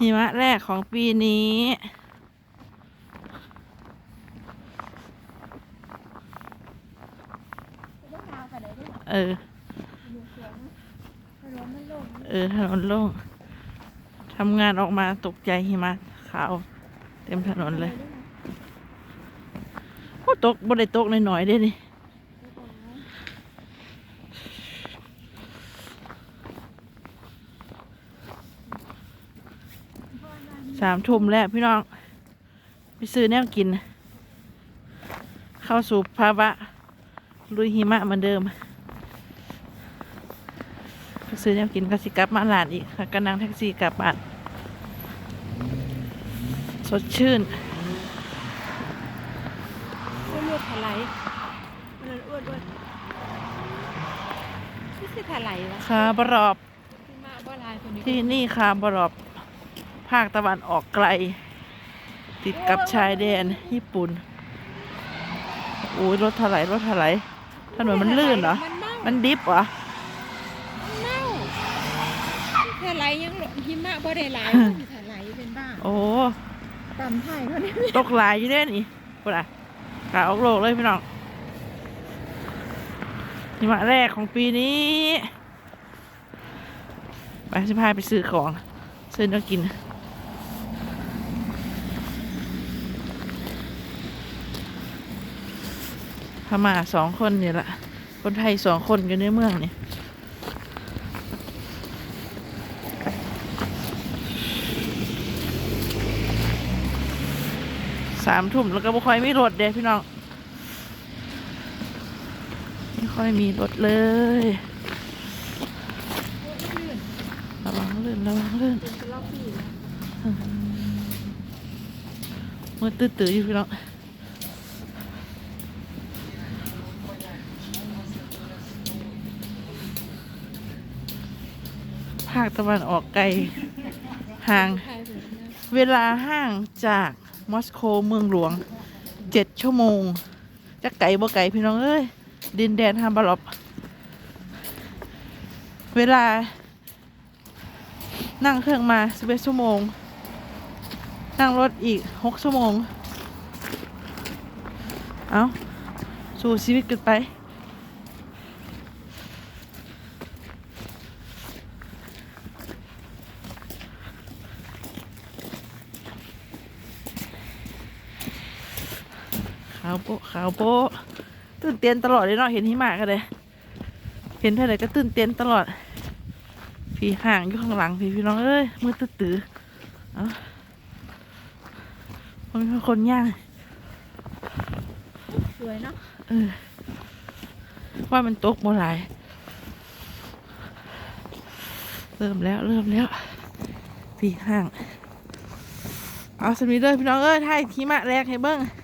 หิมะแรกของปีนี้ เออ เออถนนโล่งทำงานออกมาตกใจหิมะขาว เต็มถนนเลยโอ้ตกบ่ได้ตกหน่อยๆเด้นี่ สามทุ่มแล้วพี่น้อง ไปซื้อแนวกิน เข้าสู่ภาวะลุยหิมะเหมือนเดิมไปซื้อแนวกินก็สิกลับมาหลานอีกค่ะก็นั่งแท็กซี่กลับบ้านสดชื่นอ้วนอ้วนถลายมันอ้วนอ้วนนี่คือถลายวะคาบรอบที่มาบ่ลายคนนี้ที่นี่คาบรอบภาคตะวันออกไกล ติดกับชายแดนญี่ปุ่นโอ้ยรถถลายรถถลายถนนมันลื่นเหรอ มันเมามันดิฟเหรอมันเมาถลายยังหลบหิมะบ่ได้หลายมันถลายเป็นบ้าโอ้ตำไทยเขาเนี่ยตกหลายอยู่เด้นี่ปุ่นอะกาออกโลกเลยพี่น้องหิมะแรกของปีนี้ไปสิพาไปซื้อของซื้อแน้กิน พม่าสองคนนี่แหละ คนไทยสองคนอยู่ในเมืองนี่สามทุ่มแล้วก็บ่ค่อยมีรถเด้พี่น้อง ไม่ค่อยมีรถเลยระวังลื่นระวังลื่นเป็นกระรอกพี่มือตื้อๆอยู่พี่น้อง ภาคตะวันออกไกลห่าง เวลาห่างจากมอสโกเมืองหลวงเจ็ดชั่วโมงจะไก่บ่ไก่พี่น้องเอ้ยดินแดนฮัมบาลอบเวลา นั่งเครื่องมาสิบเอ็ดชั่วโมง นั่งรถอีกหกชั่วโมง เอาสู้ชีวิตกันไป ขาวโป๊ะขาวโป๊ะตื่นเต้นตลอดเลยเนาะเห็นหิมะกันเลยเห็นเท่าไหร่ก็ตื่นเต้นตลอดพี่ห่างอยู่ข้างหลังพี่พี่น้องเอ้ยมือตื้อๆเอาคนเป็นคนย่างสวยเนาะเออว่ามันตกโมหลายเริ่มแล้วเริ่มแล้วพี่ห่างเอาสมีเด้อพี่น้องเอ้ยถ่ายหิมะแรกให้เบิ้งส